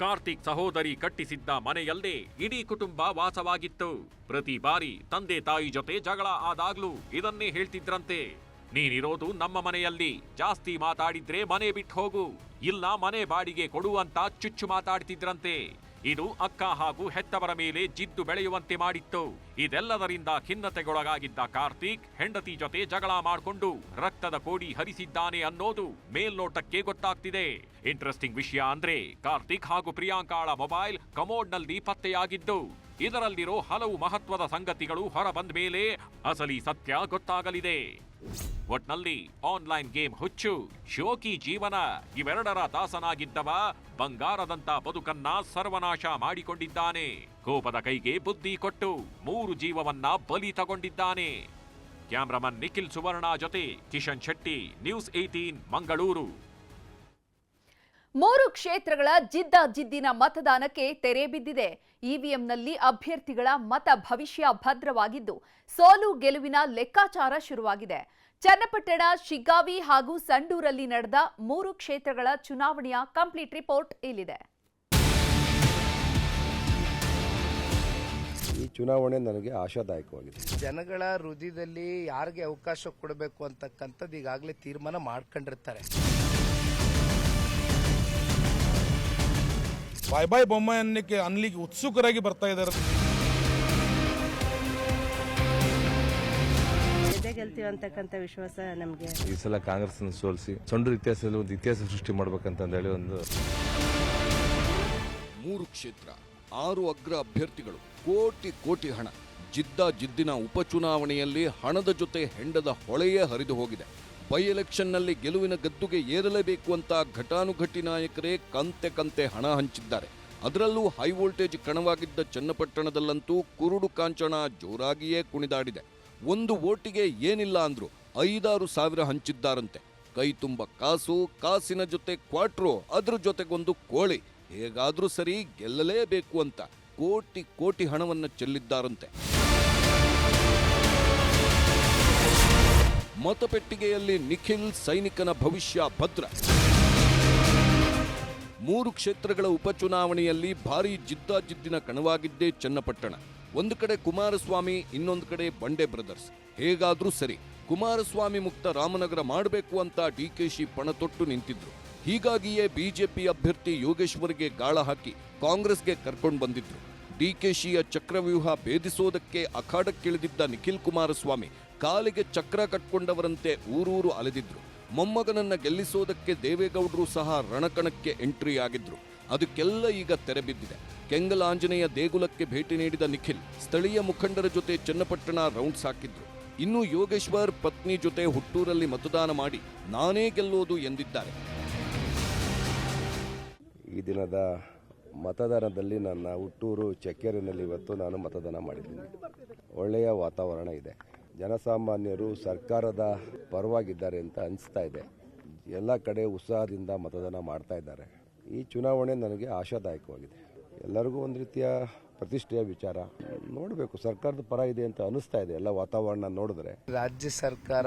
ಕಾರ್ತಿಕ್ ಸಹೋದರಿ ಕಟ್ಟಿಸಿದ್ದ ಮನೆಯಲ್ಲೇ ಇಡೀ ಕುಟುಂಬ ವಾಸವಾಗಿತ್ತು. ಪ್ರತಿ ಬಾರಿ ತಂದೆ ತಾಯಿ ಜೊತೆ ಜಗಳ ಆದಾಗ್ಲೂ ಇದನ್ನೇ ಹೇಳ್ತಿದ್ರಂತೆ. ನೀನಿರೋದು ನಮ್ಮ ಮನೆಯಲ್ಲಿ, ಜಾಸ್ತಿ ಮಾತಾಡಿದ್ರೆ ಮನೆ ಬಿಟ್ಟು ಹೋಗು, ಇಲ್ಲ ಮನೆ ಬಾಡಿಗೆ ಕೊಡುವಂತ ಚುಚ್ಚು ಮಾತಾಡ್ತಿದ್ರಂತೆ. ಇದು ಅಕ್ಕ ಹಾಗೂ ಹೆತ್ತವರ ಮೇಲೆ ಜಿದ್ದು ಬೆಳೆಯುವಂತೆ ಮಾಡಿತ್ತು. ಇದೆಲ್ಲದರಿಂದ ಖಿನ್ನತೆಗೊಳಗಾಗಿದ್ದ ಕಾರ್ತಿಕ್ ಹೆಂಡತಿ ಜೊತೆ ಜಗಳ ಮಾಡಿಕೊಂಡು ರಕ್ತದ ಕೋಡಿ ಹರಿಸಿದ್ದಾನೆ ಅನ್ನೋದು ಮೇಲ್ನೋಟಕ್ಕೆ ಗೊತ್ತಾಗ್ತಿದೆ. ಇಂಟ್ರೆಸ್ಟಿಂಗ್ ವಿಷಯ ಅಂದ್ರೆ ಕಾರ್ತಿಕ್ ಹಾಗೂ ಪ್ರಿಯಾಂಕಾಳ ಮೊಬೈಲ್ ಕಮೋಡ್ನಲ್ಲಿ ಪತ್ತೆಯಾಗಿದ್ದು, ಇದರಲ್ಲಿರೋ ಹಲವು ಮಹತ್ವದ ಸಂಗತಿಗಳು ಹೊರಬಂದ ಮೇಲೆ ಅಸಲಿ ಸತ್ಯ ಗೊತ್ತಾಗಲಿದೆ. ಒಟ್ನಲ್ಲಿ ಆನ್ಲೈನ್ ಗೇಮ್ ಹುಚ್ಚು, ಶೋಕಿ ಜೀವನ, ಇವೆರಡರ ದಾಸನಾಗಿದ್ದವ, ಬಂಗಾರದಂತ ಬದುಕನ್ನ ಸರ್ವನಾಶ ಮಾಡಿಕೊಂಡಿದ್ದಾನೆ. ಕೋಪದ ಕೈಗೆ ಬುದ್ಧಿ ಕೊಟ್ಟು ಮೂರು ಜೀವವನ್ನ ಬಲಿ ತಗೊಂಡಿದ್ದಾನೆ. ಕ್ಯಾಮ್ರಾಮನ್ ನಿಖಿಲ್ ಸುವರ್ಣ ಜೊತೆ ಕಿಶನ್ ಶೆಟ್ಟಿ ನ್ಯೂಸ್ ಏಟೀನ್ ಮಂಗಳೂರು. ಮೂರು ಕ್ಷೇತ್ರಗಳ ಜಿದ್ದ ಜಿದ್ದಿನ ಮತದಾನಕ್ಕೆ ತೆರೆ ಬಿದ್ದಿದೆ. ಇವಿಎಂನಲ್ಲಿ ಅಭ್ಯರ್ಥಿಗಳ ಮತ ಭವಿಷ್ಯ ಭದ್ರವಾಗಿದ್ದು ಸೋಲು ಗೆಲುವಿನ ಲೆಕ್ಕಾಚಾರ ಶುರುವಾಗಿದೆ. ಚನ್ನಪಟ್ಟಣ ಶಿಗ್ಗಾವಿ ಹಾಗೂ ಸಂಡೂರಲ್ಲಿ ನಡೆದ ಮೂರು ಕ್ಷೇತ್ರಗಳ ಚುನಾವಣೆಯ ಕಂಪ್ಲೀಟ್ ರಿಪೋರ್ಟ್ ಇಲ್ಲಿದೆ. ಈ ಚುನಾವಣೆ ನನಗೆ ಆಶಾದಾಯಕವಾಗಿದೆ. ಜನಗಳ ಹೃದಯದಲ್ಲಿ ಯಾರಿಗೆ ಅವಕಾಶ ಕೊಡಬೇಕು ಅಂತಕ್ಕಂಥದ್ದು ಈಗಾಗಲೇ ತೀರ್ಮಾನ ಮಾಡ್ಕೊಂಡಿರ್ತಾರೆ. ಬಾಯ್ ಬಾಯ್ ಬೊಮ್ಮ ಅನ್ನಕ್ಕೆ ಅನ್ಲಿಕ್ಕೆ ಉತ್ಸುಕರಾಗಿ ಬರ್ತಾ ಇದ್ದಾರೆ. ಗೆದ್ದೇ ಗೆಲ್ತೀವಿ ಅಂತಕ್ಕಂಥ ವಿಶ್ವಾಸ ನಮಗೆ. ಈ ಸಲ ಕಾಂಗ್ರೆಸ್ ಸೋಲಿಸಿ ಸೊಂಡು ಇತಿಹಾಸದಲ್ಲಿ ಒಂದು ಇತಿಹಾಸ ಸೃಷ್ಟಿ ಮಾಡ್ಬೇಕಂತ ಹೇಳಿ ಒಂದು ಮೂರು ಕ್ಷೇತ್ರ ಆರು ಅಗ್ರ ಅಭ್ಯರ್ಥಿಗಳು ಕೋಟಿ ಕೋಟಿ ಹಣ. ಜಿದ್ದ ಜಿದ್ದಿನ ಉಪಚುನಾವಣೆಯಲ್ಲಿ ಹಣದ ಜೊತೆ ಹೆಂಡದ ಹೊಳೆಯೇ ಹರಿದು ಹೋಗಿದೆ. ಬೈ ಎಲೆಕ್ಷನ್ನಲ್ಲಿ ಗೆಲುವಿನ ಗದ್ದುಗೆ ಏರಲೇಬೇಕು ಅಂತ ಘಟಾನುಘಟಿ ನಾಯಕರೇ ಕಂತೆ ಕಂತೆ ಹಣ ಹಂಚಿದ್ದಾರೆ. ಅದರಲ್ಲೂ ಹೈ ವೋಲ್ಟೇಜ್ ಕಣವಾಗಿದ್ದ ಚನ್ನಪಟ್ಟಣದಲ್ಲಂತೂ ಕುರುಡು ಕಾಂಚಣ ಜೋರಾಗಿಯೇ ಕುಣಿದಾಡಿದೆ. ಒಂದು ಓಟಿಗೆ ಏನಿಲ್ಲ ಅಂದ್ರು ಐದಾರು ಸಾವಿರ ಹಂಚಿದ್ದಾರಂತೆ. ಕೈ ತುಂಬ ಕಾಸು, ಕಾಸಿನ ಜೊತೆ ಕ್ವಾಟ್ರೋ, ಅದ್ರ ಜೊತೆಗೊಂದು ಕೋಳಿ. ಹೇಗಾದ್ರೂ ಸರಿ ಗೆಲ್ಲಲೇಬೇಕು ಅಂತ ಕೋಟಿ ಕೋಟಿ ಹಣವನ್ನು ಚೆಲ್ಲಿದ್ದಾರಂತೆ. ಮತಪೆಟ್ಟಿಗೆಯಲ್ಲಿ ನಿಖಿಲ್ ಸೈನಿಕನ ಭವಿಷ್ಯ ಭದ್ರ. ಮೂರು ಕ್ಷೇತ್ರಗಳ ಉಪಚುನಾವಣೆಯಲ್ಲಿ ಭಾರೀ ಜಿದ್ದಾಜಿದ್ದಿನ ಕಣವಾಗಿದ್ದೇ ಚನ್ನಪಟ್ಟಣ. ಒಂದು ಕಡೆ ಕುಮಾರಸ್ವಾಮಿ, ಇನ್ನೊಂದು ಕಡೆ ಬಂಡೆ ಬ್ರದರ್ಸ್. ಹೇಗಾದ್ರೂ ಸರಿ, ಕುಮಾರಸ್ವಾಮಿ ಮುಕ್ತ ರಾಮನಗರ ಮಾಡಬೇಕು ಅಂತ ಡಿಕೆಶಿ ಪಣ ತೊಟ್ಟು ನಿಂತಿದ್ರು. ಹೀಗಾಗಿಯೇ ಬಿಜೆಪಿ ಅಭ್ಯರ್ಥಿ ಯೋಗೇಶ್ವರ್ಗೆ ಗಾಳ ಹಾಕಿ ಕಾಂಗ್ರೆಸ್ಗೆ ಕರ್ಕೊಂಡು ಬಂದಿದ್ರು. ಡಿಕೆಶಿಯ ಚಕ್ರವ್ಯೂಹ ಭೇದಿಸೋದಕ್ಕೆ ಅಖಾಡಕ್ಕಿಳಿದಿದ್ದ ನಿಖಿಲ್ ಕುಮಾರಸ್ವಾಮಿ ಕಾಲಿಗೆ ಚಕ್ರ ಕಟ್ಕೊಂಡವರಂತೆ ಊರೂರು ಅಲೆದಿದ್ರು. ಮೊಮ್ಮಗನನ್ನ ಗೆಲ್ಲಿಸೋದಕ್ಕೆ ದೇವೇಗೌಡರು ಸಹ ರಣಕಣಕ್ಕೆ ಎಂಟ್ರಿ ಆಗಿದ್ರು. ಅದಕ್ಕೆಲ್ಲ ಈಗ ತೆರೆ ಬಿದ್ದಿದೆ. ಕೆಂಗಲ್ ಆಂಜನೇಯ ದೇಗುಲಕ್ಕೆ ಭೇಟಿ ನೀಡಿದ ನಿಖಿಲ್ ಸ್ಥಳೀಯ ಮುಖಂಡರ ಜೊತೆ ಚನ್ನಪಟ್ಟಣ ರೌಂಡ್ಸ್ ಹಾಕಿದ್ರು. ಇನ್ನು ಯೋಗೇಶ್ವರ್ ಪತ್ನಿ ಜೊತೆ ಹುಟ್ಟೂರಲ್ಲಿ ಮತದಾನ ಮಾಡಿ ನಾನೇ ಗೆಲ್ಲೋದು ಎಂದಿದ್ದಾರೆ. ಈ ದಿನದ ಮತದಾನದಲ್ಲಿ ನನ್ನ ಹುಟ್ಟೂರು ಚಕ್ಕೇರಿನಲ್ಲಿ ಇವತ್ತು ನಾನು ಮತದಾನ ಮಾಡಿದ್ದೀನಿ. ಒಳ್ಳೆಯ ವಾತಾವರಣ ಇದೆ. ಜನಸಾಮಾನ್ಯರು ಸರ್ಕಾರದ ಪರವಾಗಿದ್ದಾರೆ ಅಂತ ಅನಿಸ್ತಾ ಇದೆ. ಎಲ್ಲ ಕಡೆ ಉತ್ಸಾಹದಿಂದ ಮತದಾನ ಮಾಡ್ತಾ ಇದ್ದಾರೆ. ಈ ಚುನಾವಣೆ ನನಗೆ ಆಶಾದಾಯಕವಾಗಿದೆ. ಎಲ್ಲರಿಗೂ ಒಂದು ರೀತಿಯ ಪ್ರತಿಷ್ಠೆಯ ವಿಚಾರ. ನೋಡಬೇಕು, ಸರ್ಕಾರದ ಪರ ಇದೆ ಅಂತ ಅನಿಸ್ತಾ ಇದೆ ಎಲ್ಲ ವಾತಾವರಣ ನೋಡಿದ್ರೆ. ರಾಜ್ಯ ಸರ್ಕಾರ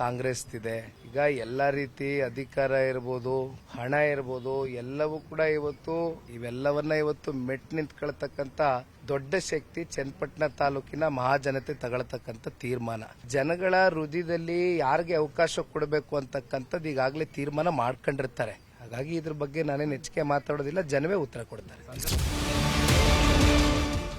ಕಾಂಗ್ರೆಸ್ ಇದೆ ಈಗ ಎಲ್ಲ ರೀತಿ ಅಧಿಕಾರ ಇರ್ಬೋದು, ಹಣ ಇರ್ಬೋದು, ಎಲ್ಲವೂ ಕೂಡ ಇವತ್ತು, ಇವೆಲ್ಲವನ್ನ ಇವತ್ತು ಮೆಟ್ ನಿಂತ್ಕೊಳ್ತಕ್ಕಂತ ದೊಡ್ಡ ಶಕ್ತಿ ಚನ್ನಪಟ್ಟಣ ತಾಲೂಕಿನ ಮಹಾಜನತೆ ತಗೊಳ್ತಕ್ಕಂಥ ತೀರ್ಮಾನ. ಜನಗಳ ಹೃದಯದಲ್ಲಿ ಯಾರಿಗೆ ಅವಕಾಶ ಕೊಡಬೇಕು ಅಂತಕ್ಕಂಥದ್ದು ಈಗಾಗಲೇ ತೀರ್ಮಾನ ಮಾಡ್ಕೊಂಡಿರ್ತಾರೆ. ಹಾಗಾಗಿ ಇದ್ರ ಬಗ್ಗೆ ನಾನೇನು ಹೆಚ್ಚಿಗೆ ಮಾತಾಡೋದಿಲ್ಲ, ಜನವೇ ಉತ್ತರ ಕೊಡ್ತಾರೆ.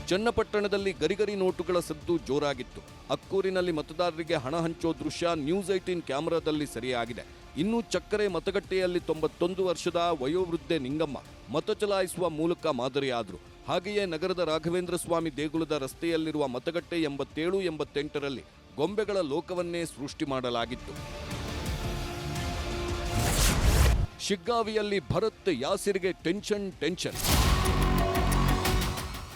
ಚನ್ನಪಟ್ಟಣದಲ್ಲಿ ಗರಿಗರಿ ನೋಟುಗಳ ಸದ್ದು ಜೋರಾಗಿತ್ತು. ಅಕ್ಕೂರಿನಲ್ಲಿ ಮತದಾರರಿಗೆ ಹಣ ಹಂಚೋ ದೃಶ್ಯ ನ್ಯೂಸ್ ಏಟೀನ್ ಕ್ಯಾಮೆರಾದಲ್ಲಿ ಸೆರೆಯಾಗಿದೆ. ಇನ್ನು ಚಕ್ಕರೆ ಮತಗಟ್ಟೆಯಲ್ಲಿ ತೊಂಬತ್ತೊಂದು ವರ್ಷದ ವಯೋವೃದ್ಧೆ ನಿಂಗಮ್ಮ ಮತ ಚಲಾಯಿಸುವ ಮೂಲಕ ಮಾದರಿಯಾದರು. ಹಾಗೆಯೇ ನಗರದ ರಾಘವೇಂದ್ರ ಸ್ವಾಮಿ ದೇಗುಲದ ರಸ್ತೆಯಲ್ಲಿರುವ ಮತಗಟ್ಟೆ ಎಂಬತ್ತೇಳು, ಎಂಬತ್ತೆಂಟರಲ್ಲಿ ಗೊಂಬೆಗಳ ಲೋಕವನ್ನೇ ಸೃಷ್ಟಿ ಮಾಡಲಾಗಿತ್ತು. ಶಿಗ್ಗಾವಿಯಲ್ಲಿ ಭರತ್ ಯಾಸಿರ್ಗೆ ಟೆನ್ಷನ್ ಟೆನ್ಷನ್.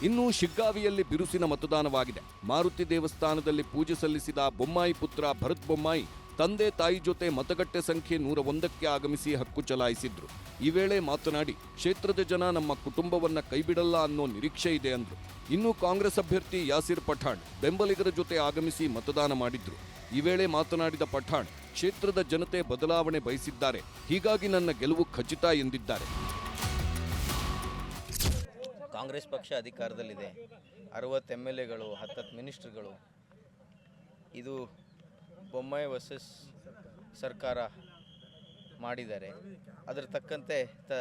ಇನ್ನು ಶಿಗ್ಗಾವಿಯಲ್ಲಿ ಬಿರುಸಿನ ಮತದಾನವಾಗಿದೆ. ಮಾರುತಿ ದೇವಸ್ಥಾನದಲ್ಲಿ ಪೂಜೆ ಸಲ್ಲಿಸಿದ ಬೊಮ್ಮಾಯಿ ಪುತ್ರ ಭರತ್ ಬೊಮ್ಮಾಯಿ ತಂದೆ ತಾಯಿ ಜೊತೆ ಮತಗಟ್ಟೆ ಸಂಖ್ಯೆ ನೂರ ಒಂದಕ್ಕೆ ಆಗಮಿಸಿ ಹಕ್ಕು ಚಲಾಯಿಸಿದ್ರು. ಈ ವೇಳೆ ಮಾತನಾಡಿ, ಕ್ಷೇತ್ರದ ಜನ ನಮ್ಮ ಕುಟುಂಬವನ್ನ ಕೈಬಿಡಲ್ಲ ಅನ್ನೋ ನಿರೀಕ್ಷೆ ಇದೆ ಅಂದ್ರು. ಇನ್ನು ಕಾಂಗ್ರೆಸ್ ಅಭ್ಯರ್ಥಿ ಯಾಸಿರ್ ಪಠಾಣ್ ಬೆಂಬಲಿಗರ ಜೊತೆ ಆಗಮಿಸಿ ಮತದಾನ ಮಾಡಿದ್ರು. ಈ ವೇಳೆ ಮಾತನಾಡಿದ ಪಠಾಣ್, ಕ್ಷೇತ್ರದ ಜನತೆ ಬದಲಾವಣೆ ಬಯಸಿದ್ದಾರೆ, ಹೀಗಾಗಿ ನನ್ನ ಗೆಲುವು ಖಚಿತ ಎಂದಿದ್ದಾರೆ. ಕಾಂಗ್ರೆಸ್ ಪಕ್ಷ ಅಧಿಕಾರದಲ್ಲಿದೆ. ಅರವತ್ತು ಎಂ ಎಲ್ ಎಗಳು, ಹತ್ತತ್ತು ಮಿನಿಸ್ಟ್ರುಗಳು. ಇದು ಬೊಮ್ಮಾಯಿ ವರ್ಸಸ್ ಸರ್ಕಾರ ಮಾಡಿದ್ದಾರೆ. ಅದರ ತಕ್ಕಂತೆ ತ,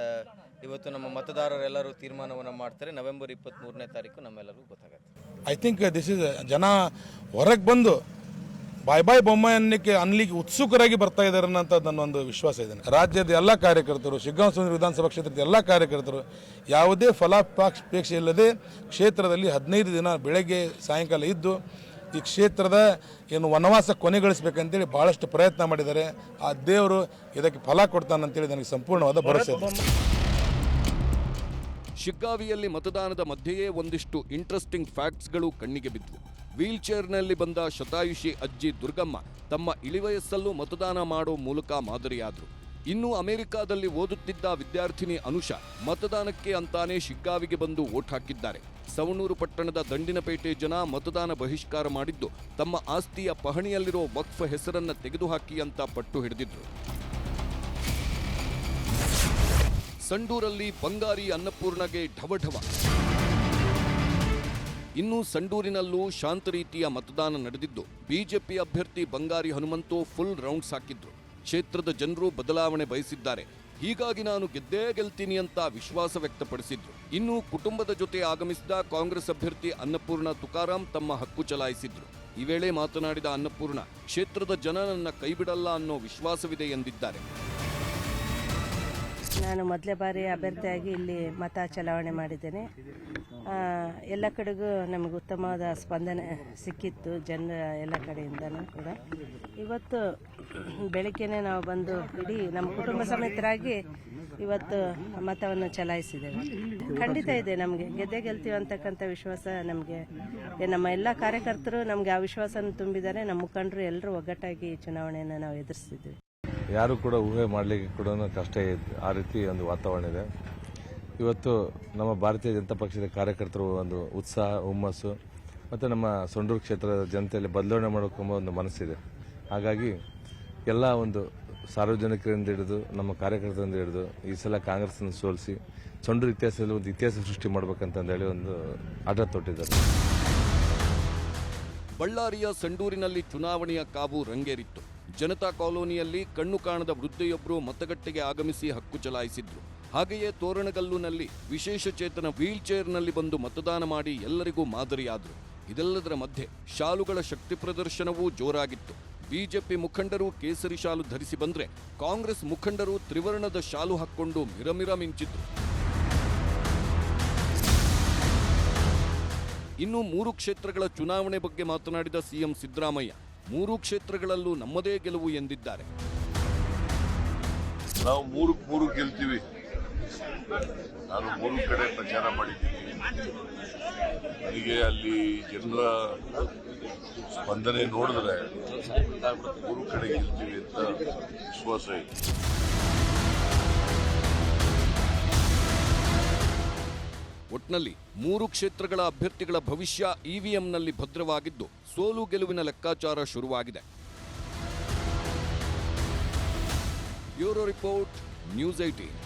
ಇವತ್ತು ನಮ್ಮ ಮತದಾರರೆಲ್ಲರೂ ತೀರ್ಮಾನವನ್ನು ಮಾಡ್ತಾರೆ. ನವೆಂಬರ್ ಇಪ್ಪತ್ತ್ಮೂರನೇ ತಾರೀಕು ನಮ್ಮೆಲ್ಲರಿಗೂ ಗೊತ್ತಾಗುತ್ತೆ. ಐ ಥಿಂಕ್ ದಿಸ್ ಇಸ್ ಜನ ಹೊರಗೆ ಬಂದು ಬಾಯ್ ಬಾಯ್ ಬೊಮ್ಮಾಯನ್ನಕ್ಕೆ ಅನ್ಲಿಕ್ಕೆ ಉತ್ಸುಕರಾಗಿ ಬರ್ತಾ ಇದ್ದಾರೆ ಅನ್ನೋಂಥ ನನ್ನೊಂದು ವಿಶ್ವಾಸ ಇದೆ. ರಾಜ್ಯದ ಎಲ್ಲ ಕಾರ್ಯಕರ್ತರು, ಶಿಗ್ಗಾಂವ ಸುಂದರ ವಿಧಾನಸಭಾ ಕ್ಷೇತ್ರದ ಎಲ್ಲ ಕಾರ್ಯಕರ್ತರು, ಯಾವುದೇ ಫಲಾಪೇಕ್ಷೆ ಇಲ್ಲದೆ ಕ್ಷೇತ್ರದಲ್ಲಿ ಹದಿನೈದು ದಿನ ಬೆಳಗ್ಗೆ ಸಾಯಂಕಾಲ ಇದ್ದು ಈ ಕ್ಷೇತ್ರದ ಏನು ವನವಾಸ ಕೊನೆಗೊಳಿಸಬೇಕಂತೇಳಿ ಭಾಳಷ್ಟು ಪ್ರಯತ್ನ ಮಾಡಿದ್ದಾರೆ. ಆ ದೇವರು ಇದಕ್ಕೆ ಫಲ ಕೊಡ್ತಾನಂತೇಳಿ ನನಗೆ ಸಂಪೂರ್ಣವಾದ ಭರವಸೆ ಶಿಗ್ಗಾವಿಯಲ್ಲಿ ಮತದಾನದ ಮಧ್ಯೆಯೇ ಒಂದಿಷ್ಟು ಇಂಟ್ರೆಸ್ಟಿಂಗ್ ಫ್ಯಾಕ್ಟ್ಸ್ಗಳು ಕಣ್ಣಿಗೆ ಬಿದ್ವು ವೀಲ್ ಚೇರ್ನಲ್ಲಿ ಬಂದ ಶತಾಯುಷಿ ಅಜ್ಜಿ ದುರ್ಗಮ್ಮ ತಮ್ಮ ಇಳಿವಯಸ್ಸಲ್ಲೂ ಮತದಾನ ಮಾಡೋ ಮೂಲಕ ಮಾದರಿಯಾದರು. ಇನ್ನು ಅಮೆರಿಕಾದಲ್ಲಿ ಓದುತ್ತಿದ್ದ ವಿದ್ಯಾರ್ಥಿನಿ ಅನುಷಾ ಮತದಾನಕ್ಕೆ ಅಂತಾನೆ ಶಿಗ್ಗಾವಿಗೆ ಬಂದು ವೋಟ್ ಹಾಕಿದ್ದಾರೆ. ಸವಣೂರು ಪಟ್ಟಣದ ದಂಡಿನಪೇಟೆ ಜನ ಮತದಾನ ಬಹಿಷ್ಕಾರ ಮಾಡಿದ್ದು, ತಮ್ಮ ಆಸ್ತಿಯ ಪಹಣಿಯಲ್ಲಿರೋ ವಕ್ಫ್ ಹೆಸರನ್ನ ತೆಗೆದುಹಾಕಿ ಅಂತ ಪಟ್ಟು ಹಿಡಿದಿದ್ರು. ಸಂಡೂರಲ್ಲಿ ಬಂಗಾರಿ ಅನ್ನಪೂರ್ಣಗೆ ಢವಢವ ಇನ್ನು ಸಂಡೂರಿನಲ್ಲೂ ಶಾಂತ ರೀತಿಯ ಮತದಾನ ನಡೆದಿದ್ದು, ಬಿಜೆಪಿ ಅಭ್ಯರ್ಥಿ ಬಂಗಾರಿ ಹನುಮಂತು ಫುಲ್ ರೌಂಡ್ಸ್ ಹಾಕಿದ್ರು. ಕ್ಷೇತ್ರದ ಜನರು ಬದಲಾವಣೆ ಬಯಸಿದ್ದಾರೆ. ಹೀಗಾಗಿ ನಾನು ಗೆದ್ದೇ ಗೆಲ್ತೀನಿ ಅಂತ ವಿಶ್ವಾಸ ವ್ಯಕ್ತಪಡಿಸಿದ್ರು. ಇನ್ನು ಕುಟುಂಬದ ಜೊತೆ ಆಗಮಿಸಿದ ಕಾಂಗ್ರೆಸ್ ಅಭ್ಯರ್ಥಿ ಅನ್ನಪೂರ್ಣ ತುಕಾರಾಂ ತಮ್ಮ ಹಕ್ಕು ಚಲಾಯಿಸಿದ್ರು. ಈ ವೇಳೆ ಮಾತನಾಡಿದ ಅನ್ನಪೂರ್ಣ, ಕ್ಷೇತ್ರದ ಜನ ನನ್ನ ಕೈಬಿಡಲ್ಲ ಅನ್ನೋ ವಿಶ್ವಾಸವಿದೆ ಎಂದಿದ್ದಾರೆ. ನಾನು ಮೊದಲೇ ಬಾರಿ ಅಭ್ಯರ್ಥಿಯಾಗಿ ಇಲ್ಲಿ ಮತ ಚಲಾವಣೆ ಮಾಡಿದ್ದೇನೆ. ಎಲ್ಲ ಕಡೆಗೂ ನಮಗೆ ಉತ್ತಮವಾದ ಸ್ಪಂದನೆ ಸಿಕ್ಕಿತ್ತು ಜನ ಎಲ್ಲ ಕಡೆಯಿಂದನೂ ಕೂಡ. ಇವತ್ತು ಬೆಳಗ್ಗೆನೆ ನಾವು ಬಂದು ಇಡೀ ನಮ್ಮ ಕುಟುಂಬ ಸಮೇತರಾಗಿ ಇವತ್ತು ಮತವನ್ನು ಚಲಾಯಿಸಿದ್ದೇವೆ. ಖಂಡಿತ ಇದೆ ನಮಗೆ. ಗೆದ್ದೆ ಗೆಲ್ತೀವಿ ಅಂತಕ್ಕಂಥ ವಿಶ್ವಾಸ ನಮಗೆ. ನಮ್ಮ ಎಲ್ಲ ಕಾರ್ಯಕರ್ತರು ನಮಗೆ ಆ ವಿಶ್ವಾಸನ ತುಂಬಿದ್ದಾರೆ. ನಮ್ಮ ಮುಖಂಡರು ಎಲ್ಲರೂ ಒಗ್ಗಟ್ಟಾಗಿ ಚುನಾವಣೆಯನ್ನು ನಾವು ಎದುರಿಸ್ತಿದ್ವಿ. ಯಾರು ಕೂಡ ಊಹೆ ಮಾಡಲಿಕ್ಕೆ ಕೂಡ ಕಷ್ಟ ಆ ರೀತಿ ಒಂದು ವಾತಾವರಣ ಇದೆ. ಇವತ್ತು ನಮ್ಮ ಭಾರತೀಯ ಜನತಾ ಪಕ್ಷದ ಕಾರ್ಯಕರ್ತರು ಒಂದು ಉತ್ಸಾಹ, ಹುಮ್ಮಸ್ಸು ಮತ್ತು ನಮ್ಮ ಸೊಂಡೂರು ಕ್ಷೇತ್ರದ ಜನತೆಯಲ್ಲಿ ಬದಲಾವಣೆ ಮಾಡೋಕೆಂಬ ಒಂದು ಮನಸ್ಸಿದೆ. ಹಾಗಾಗಿ ಎಲ್ಲ ಒಂದು ಸಾರ್ವಜನಿಕರಿಂದ ಹಿಡಿದು, ನಮ್ಮ ಕಾರ್ಯಕರ್ತರಿಂದ ಹಿಡಿದು ಈ ಸಲ ಕಾಂಗ್ರೆಸ್ನ ಸೋಲಿಸಿ ಸೊಂಡೂರು ಇತಿಹಾಸದಲ್ಲಿ ಒಂದು ಇತಿಹಾಸ ಸೃಷ್ಟಿ ಮಾಡ್ಬೇಕಂತಂದೇಳಿ ಒಂದು ಆಟ ತೊಟ್ಟಿದ್ದಾರೆ. ಬಳ್ಳಾರಿಯ ಸಂಡೂರಿನಲ್ಲಿ ಚುನಾವಣೆಯ ಕಾವು ರಂಗೇರಿತ್ತು. ಜನತಾ ಕಾಲೋನಿಯಲ್ಲಿ ಕಣ್ಣು ಕಾಣದ ವೃದ್ಧೆಯೊಬ್ಬರು ಮತಗಟ್ಟೆಗೆ ಆಗಮಿಸಿ ಹಕ್ಕು ಚಲಾಯಿಸಿದ್ರು. ಹಾಗೆಯೇ ತೋರಣಗಲ್ಲುನಲ್ಲಿ ವಿಶೇಷ ಚೇತನ ವೀಲ್ ಚೇರ್ನಲ್ಲಿ ಬಂದು ಮತದಾನ ಮಾಡಿ ಎಲ್ಲರಿಗೂ ಮಾದರಿಯಾದರು. ಇದೆಲ್ಲದರ ಮಧ್ಯೆ ಶಾಲುಗಳ ಶಕ್ತಿ ಪ್ರದರ್ಶನವೂ ಜೋರಾಗಿತ್ತು. ಬಿಜೆಪಿ ಮುಖಂಡರು ಕೇಸರಿ ಶಾಲು ಧರಿಸಿ ಬಂದ್ರೆ ಕಾಂಗ್ರೆಸ್ ಮುಖಂಡರು ತ್ರಿವರ್ಣದ ಶಾಲು ಹಾಕ್ಕೊಂಡು ಮಿರಮಿರ ಮಿಂಚಿದ್ರು. ಇನ್ನು ಮೂರು ಕ್ಷೇತ್ರಗಳ ಚುನಾವಣೆ ಬಗ್ಗೆ ಮಾತನಾಡಿದ ಸಿಎಂ ಸಿದ್ದರಾಮಯ್ಯ, ಮೂರು ಕ್ಷೇತ್ರಗಳಲ್ಲೂ ನಮ್ಮದೇ ಗೆಲುವು ಎಂದಿದ್ದಾರೆ. ನಾವು ಮೂರು ಮೂರು ಗೆಲ್ತೀವಿ. ನಾನು ಮೂರು ಕಡೆ ಪ್ರಚಾರ ಮಾಡಿದ್ದೀನಿ. ನನಗೆ ಅಲ್ಲಿ ಜನರ ಸ್ಪಂದನೆ ನೋಡಿದ್ರೆ ಮೂರು ಕಡೆ ಗೆಲ್ತೀವಿ ಅಂತ ವಿಶ್ವಾಸ ಇದೆ. ಒಟ್ನಲ್ಲಿ ಮೂರು ಕ್ಷೇತ್ರಗಳ ಅಭ್ಯರ್ಥಿಗಳ ಭವಿಷ್ಯ ಇವಿಎಂನಲ್ಲಿ ಭದ್ರವಾಗಿದ್ದು ಸೋಲು ಗೆಲುವಿನ ಲೆಕ್ಕಾಚಾರ ಶುರುವಾಗಿದೆ. Bureau report, news eighteen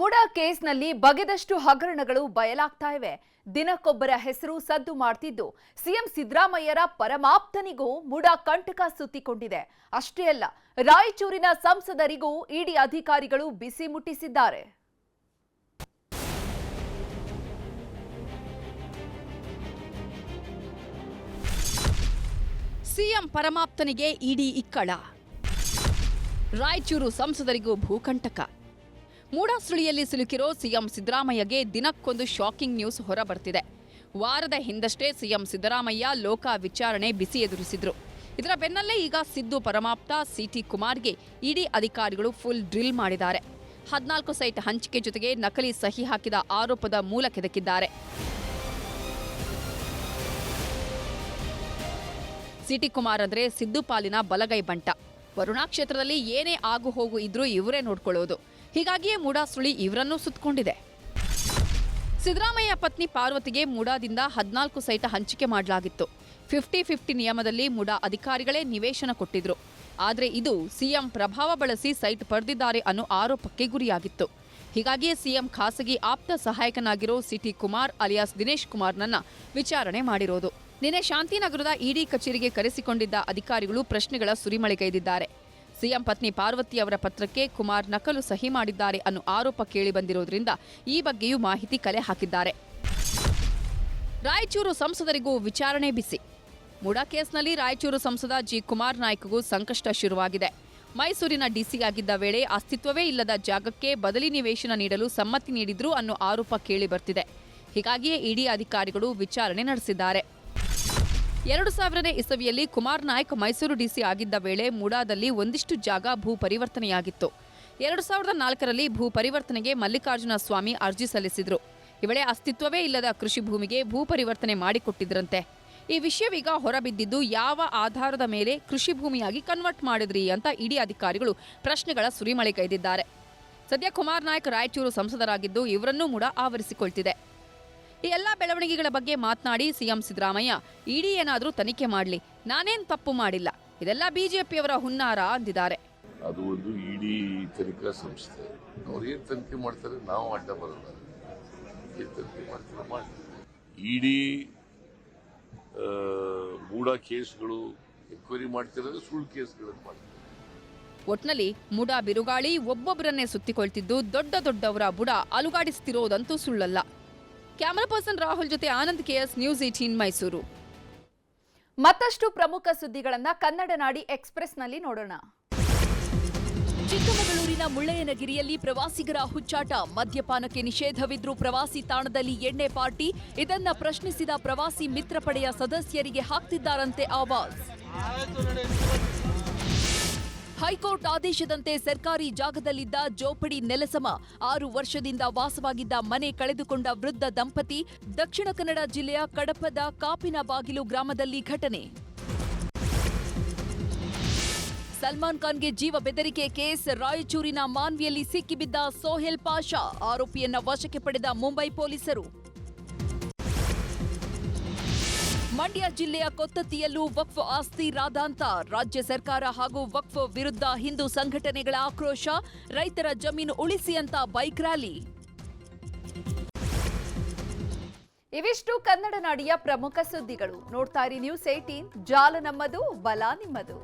MUDA ಕೇಸ್ನಲ್ಲಿ ಬಗೆದಷ್ಟು ಹಗರಣಗಳು ಬಯಲಾಗ್ತಾ ಇವೆ. ದಿನಕ್ಕೊಬ್ಬರ ಹೆಸರು ಸದ್ದು ಮಾಡ್ತಿದ್ದು. ಸಿಎಂ ಸಿದ್ದರಾಮಯ್ಯರ ಪರಮಾಪ್ತನಿಗೂ ಮುಡಾ ಕಂಟಕ ಸುತ್ತಿಕೊಂಡಿದೆ. ಅಷ್ಟೇ ಅಲ್ಲ, ರಾಯಚೂರಿನ ಸಂಸದರಿಗೂ ಇಡಿ ಅಧಿಕಾರಿಗಳು ಬಿಸಿ ಮುಟ್ಟಿಸಿದ್ದಾರೆ. ಸಿಎಂ ಪರಮಾಪ್ತನಿಗೆ ಇಡಿ ಇಕ್ಕಳ. ರಾಯಚೂರು ಸಂಸದರಿಗೂ ಭೂಕಂಟಕ. ಮೂಡಾಸುಳಿಯಲ್ಲಿ ಸಿಲುಕಿರೋ ಸಿಎಂ ಸಿದ್ದರಾಮಯ್ಯಗೆ ದಿನಕ್ಕೊಂದು ಶಾಕಿಂಗ್ ನ್ಯೂಸ್ ಹೊರಬರ್ತಿದೆ. ವಾರದ ಹಿಂದಷ್ಟೇ ಸಿಎಂ ಸಿದ್ದರಾಮಯ್ಯ ಲೋಕ ವಿಚಾರಣೆ ಬಿಸಿ ಎದುರಿಸಿದ್ರು. ಇದರ ಬೆನ್ನಲ್ಲೇ ಈಗ ಸಿದ್ದು ಪರಮಾಪ್ತ, ಸಿಟಿ ಕುಮಾರ್ಗೆ ಇಡಿ ಅಧಿಕಾರಿಗಳು ಫುಲ್ ಡ್ರಿಲ್ ಮಾಡಿದ್ದಾರೆ. ಹದಿನಾಲ್ಕು ಸೈಟ್ ಹಂಚಿಕೆ ಜೊತೆಗೆ ನಕಲಿ ಸಹಿ ಹಾಕಿದ ಆರೋಪದ ಮೂಲ ಕೆದಕಿದ್ದಾರೆ. ಸಿಟಿ ಕುಮಾರ್ ಅಂದ್ರೆ ಸಿದ್ದು ಪಾಲಿನ ಬಲಗೈ ಬಂಟ. ವರುಣಾ ಕ್ಷೇತ್ರದಲ್ಲಿ ಏನೇ ಆಗು ಹೋಗು ಇದ್ರೂ ಇವರೇ ನೋಡ್ಕೊಳ್ಳೋದು. ಹೀಗಾಗಿಯೇ ಮೂಡಾ ಸುಳಿ ಇವರನ್ನೂ ಸುತ್ತಕೊಂಡಿದೆ ಸಿದ್ದರಾಮಯ್ಯ ಪತ್ನಿ ಪಾರ್ವತಿಗೆ ಮೂಡಾದಿಂದ ಹದಿನಾಲ್ಕು ಸೈಟ ಹಂಚಿಕೆ ಮಾಡಲಾಗಿತ್ತು. ಫಿಫ್ಟಿ ಫಿಫ್ಟಿ ನಿಯಮದಲ್ಲಿ ಮೂಡಾ ಅಧಿಕಾರಿಗಳೇ ನಿವೇಶನ ಕೊಟ್ಟಿದ್ರು. ಆದರೆ ಇದು ಸಿಎಂ ಪ್ರಭಾವ ಬಳಸಿ ಸೈಟ್ ಪಡೆದಿದ್ದಾರೆ ಅನ್ನೋ ಆರೋಪಕ್ಕೆ ಗುರಿಯಾಗಿತ್ತು. ಹೀಗಾಗಿಯೇ ಸಿಎಂ ಖಾಸಗಿ ಆಪ್ತ ಸಹಾಯಕನಾಗಿರೋ C T Kumar alias Dinesh ಕುಮಾರ್ನನ್ನ ವಿಚಾರಣೆ ಮಾಡಿರೋದು. ನಿನ್ನೆ ಶಾಂತಿನಗರದ ಇಡಿ ಕಚೇರಿಗೆ ಕರೆಸಿಕೊಂಡಿದ್ದ ಅಧಿಕಾರಿಗಳು ಪ್ರಶ್ನೆಗಳ ಸುರಿಮಳೆಗೈದಿದ್ದಾರೆ. ಸಿಎಂ ಪತ್ನಿ ಪಾರ್ವತಿ ಅವರ ಪತ್ರಕ್ಕೆ ಕುಮಾರ್ ನಕಲು ಸಹಿ ಮಾಡಿದ್ದಾರೆ ಅನ್ನೋ ಆರೋಪ ಕೇಳಿಬಂದಿರೋದ್ರಿಂದ ಈ ಬಗ್ಗೆಯೂ ಮಾಹಿತಿ ಕಲೆ ಹಾಕಿದ್ದಾರೆ. ರಾಯಚೂರು ಸಂಸದರಿಗೂ ವಿಚಾರಣೆ ಬಿಸಿ. ಮುಡಾ ಕೇಸ್ನಲ್ಲಿ ರಾಯಚೂರು ಸಂಸದ ಜಿ. ಕುಮಾರ್ ನಾಯ್ಕಗೂ ಸಂಕಷ್ಟ ಶುರುವಾಗಿದೆ. ಮೈಸೂರಿನ ಡಿಸಿ ಆಗಿದ್ದ ವೇಳೆ ಅಸ್ತಿತ್ವವೇ ಇಲ್ಲದ ಜಾಗಕ್ಕೆ ಬದಲಿ ನಿವೇಶನ ನೀಡಲು ಸಮ್ಮತಿ ನೀಡಿದ್ರು ಅನ್ನೋ ಆರೋಪ ಕೇಳಿಬರ್ತಿದೆ. ಹೀಗಾಗಿಯೇ ಇಡಿ ಅಧಿಕಾರಿಗಳು ವಿಚಾರಣೆ ನಡೆಸಿದ್ದಾರೆ. ಎರಡು ಸಾವಿರನೇ ಇಸವಿಯಲ್ಲಿ ಕುಮಾರ್ ನಾಯ್ಕ್ ಮೈಸೂರು ಡಿಸಿ ಆಗಿದ್ದ ವೇಳೆ ಮುಡಾದಲ್ಲಿ ಒಂದಿಷ್ಟು ಜಾಗ ಭೂ ಪರಿವರ್ತನೆಯಾಗಿತ್ತು. ಎರಡು ಸಾವಿರದ ನಾಲ್ಕರಲ್ಲಿ ಭೂ ಪರಿವರ್ತನೆಗೆ ಮಲ್ಲಿಕಾರ್ಜುನ ಸ್ವಾಮಿ ಅರ್ಜಿ ಸಲ್ಲಿಸಿದ್ರು. ಇವಳೆ ವೇಳೆ ಅಸ್ತಿತ್ವವೇ ಇಲ್ಲದ ಕೃಷಿ ಭೂಮಿಗೆ ಭೂ ಪರಿವರ್ತನೆ ಮಾಡಿಕೊಟ್ಟಿದ್ರಂತೆ. ಈ ವಿಷಯವೀಗ ಹೊರಬಿದ್ದಿದ್ದು ಯಾವ ಆಧಾರದ ಮೇಲೆ ಕೃಷಿ ಭೂಮಿಯಾಗಿ ಕನ್ವರ್ಟ್ ಮಾಡಿದ್ರಿ ಅಂತ ಇಡಿ ಅಧಿಕಾರಿಗಳು ಪ್ರಶ್ನೆಗಳ ಸುರಿಮಳೆಗೈದಿದ್ದಾರೆ ಸದ್ಯ ಕುಮಾರ್ ನಾಯ್ಕ್ ರಾಯಚೂರು ಸಂಸದರಾಗಿದ್ದು ಇವರನ್ನೂ ಮುಡ ಆವರಿಸಿಕೊಳ್ತಿದೆ. ಈ ಎಲ್ಲ ಬೆಳವಣಿಗೆಗಳ ಬಗ್ಗೆ ಮಾತನಾಡಿ ಸಿಎಂ ಸಿದ್ದರಾಮಯ್ಯ ಇಡಿ ಏನಾದರೂ ತನಿಖೆ ಮಾಡಲಿ ನಾನೇನು ತಪ್ಪು ಮಾಡಿಲ್ಲ ಇದೆಲ್ಲ ಬಿಜೆಪಿಯವರ ಹುನ್ನಾರ ಅಂದಿದ್ದಾರೆ. ಅದು ಒಂದು ಇಡಿ ತನಿಖಾ ಸಂಸ್ಥೆ. ಅವ್ರು ಏನು ತನಿಖೆ ಮಾಡ್ತಾರೆ ನಾವು ಅಡ್ಡ ಬರಲ್ಲ. ಇಡಿ ತನಿಖೆ ಮಾಡ್ತಾರೆ ಮಾಡಿ ಇಡೀ ಕೇಸ್ಗಳು ಎನ್ಕ್ವೈರಿ ಮಾಡ್ತಿರೋದು ಸುಳ್ಳು ಕೇಸ್ಗಳನ್ನು ಮಾಡ್ತಾರೆ. ಒಟ್ನಲ್ಲಿ ಮುಡಾ ಬಿರುಗಾಳಿ ಒಬ್ಬೊಬ್ಬರನ್ನೇ ಸುತ್ತಿಕೊಳ್ತಿದ್ದು ದೊಡ್ಡ ದೊಡ್ಡವರ ಬುಡ ಅಲುಗಾಡಿಸ್ತಿರೋದಂತೂ ಸುಳ್ಳಲ್ಲ. ಕ್ಯಾಮರಾ ಪರ್ಸನ್ ರಾಹುಲ್ ಜೊತೆ Anand KS news eighteen Mysuru ಮತ್ತಷ್ಟು ಪ್ರಮುಖ ಸುದ್ದಿಗಳನ್ನ ಕನ್ನಡ ನಾಡಿ ಎಕ್ಸ್ಪ್ರೆಸ್ನಲ್ಲಿ ನೋಡೋಣ. ಚಿಕ್ಕಮಗಳೂರಿನ ಮುಳ್ಳಯ್ಯನಗಿರಿಯಲ್ಲಿ ಪ್ರವಾಸಿಗರ ಹುಚ್ಚಾಟ ಮದ್ಯಪಾನಕ್ಕೆ ನಿಷೇಧವಿದ್ರೂ ಪ್ರವಾಸಿ ತಾಣದಲ್ಲಿ ಎಣ್ಣೆ ಪಾರ್ಟಿ ಇದನ್ನ ಪ್ರಶ್ನಿಸಿದ ಪ್ರವಾಸಿ ಮಿತ್ರ ಪಡೆಯ ಸದಸ್ಯರಿಗೆ ಹಾಕ್ತಿದ್ದಾರಂತೆ ಆವಾಜ್. ಹೈಕೋರ್ಟ್ ಆದೇಶದಂತೆ ಸರ್ಕಾರಿ ಜಾಗದಲ್ಲಿದ್ದ ಜೋಪಡಿ ನೆಲಸಮ ಆರು ವರ್ಷದಿಂದ ವಾಸವಾಗಿದ್ದ ಮನೆ ಕಳೆದುಕೊಂಡ ವೃದ್ಧ ದಂಪತಿ ದಕ್ಷಿಣ ಕನ್ನಡ ಜಿಲ್ಲೆಯ ಕಡಪದ ಕಾಪಿನ ಬಾಗಿಲು ಗ್ರಾಮದಲ್ಲಿ ಘಟನೆ. ಸಲ್ಮಾನ್ ಖಾನ್ಗೆ ಜೀವ ಬೆದರಿಕೆ ಕೇಸ್, ರಾಯಚೂರಿನ ಮಾನ್ವಿಯಲ್ಲಿ ಸಿಕ್ಕಿಬಿದ್ದ ಸೋಹೆಲ್ ಪಾಷಾ ಆರೋಪಿಯನ್ನ ವಶಕ್ಕೆ ಪಡೆದ ಮುಂಬೈ ಪೊಲೀಸರು. ಮಂಡ್ಯ ಜಿಲ್ಲೆಯ ಕೊತ್ತತ್ತಿಯಲ್ಲೂ ವಕ್ಫ್ ಆಸ್ತಿ ರಾದಾಂತ ರಾಜ್ಯ ಸರ್ಕಾರ ಹಾಗೂ ವಕ್ಫ್ ವಿರುದ್ಧ ಹಿಂದೂ ಸಂಘಟನೆಗಳ ಆಕ್ರೋಶ, ರೈತರ ಜಮೀನು ಉಳಿಸಿ ಅಂತ ಬೈಕ್ ರ್ಯಾಲಿ. ಇವಿಷ್ಟು ಕನ್ನಡ ನಾಡಿಯ ಪ್ರಮುಖ ಸುದ್ದಿಗಳು. ನೋಡ್ತಾ ಇರಿ ನ್ಯೂಸ್ ಏಟೀನ್ ಜಾಲ ನಮ್ಮದು, ಬಲ ನಿಮ್ಮದು.